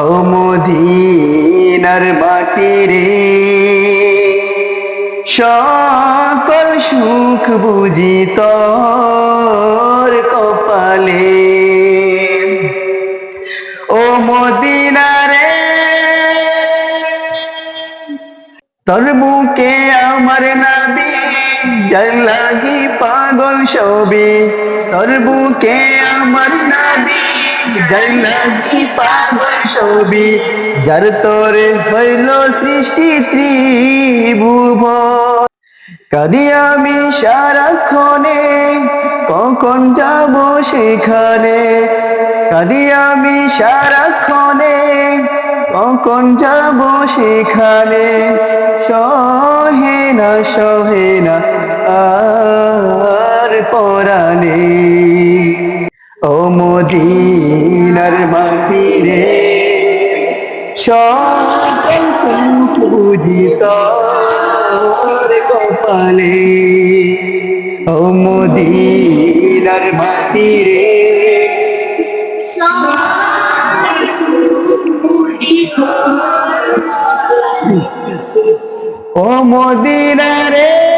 ও মদিনার মাটি রে। সকল সুখ বুঝি তোর কপালে। ও মদিনারে তোর বুকে আমার নাবি, যার লাগি পাগল সবি তোর বুকে আমার লাগি পাগল সবি যার তোরে হইল সৃষ্টি ত্রিভুব কাদি আমি সারাক্ষণে, কখন যাব সেখানে? কাদি আমি সারাক্ষণে, কখন যাব সেখানে? সহে না সহে না, আর পরাণে। ও মদিনার মাটি রে সকল তোর কপালে। ও মদিনার মাটি রে ও মদিনা রে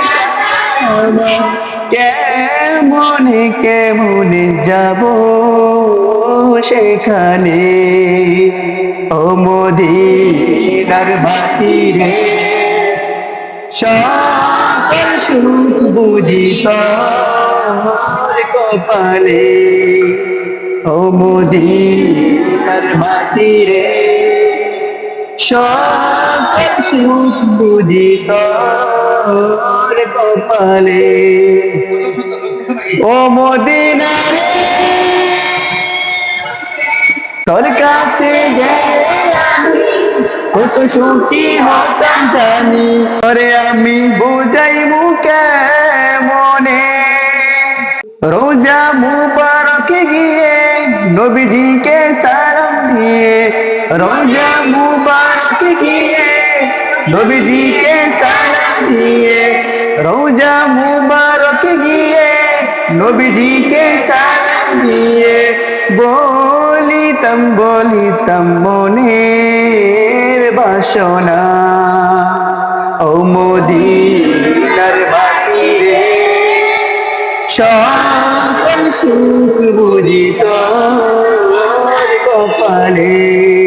কেমনে কেমনে যাব সেখানে? ও মদিনার মাটি রে সকল সুখ বুঝি কপালে। ও মদিনার মাটি রে সকল সুখ বুঝি তোর কপালে ও মদিনা রে তোর কাছে গেলে আমি কত সুখী হতাম জানি ওরে আমি বুঝাই মুখে মনে রোজা মুবারকে গিয়ে নবীজিকে সালাম দিয়ে রোজা মুবারকে গিয়ে নবীজিকে সালাম দিয়ে রোজা মুবারকে গিয়ে নবীজিকে সালাম দিয়ে বলিতাম বলিতাম মনের বাসনা। ও মদিনার বাটি রে সকল সুখ বুঝি তোর কপালে।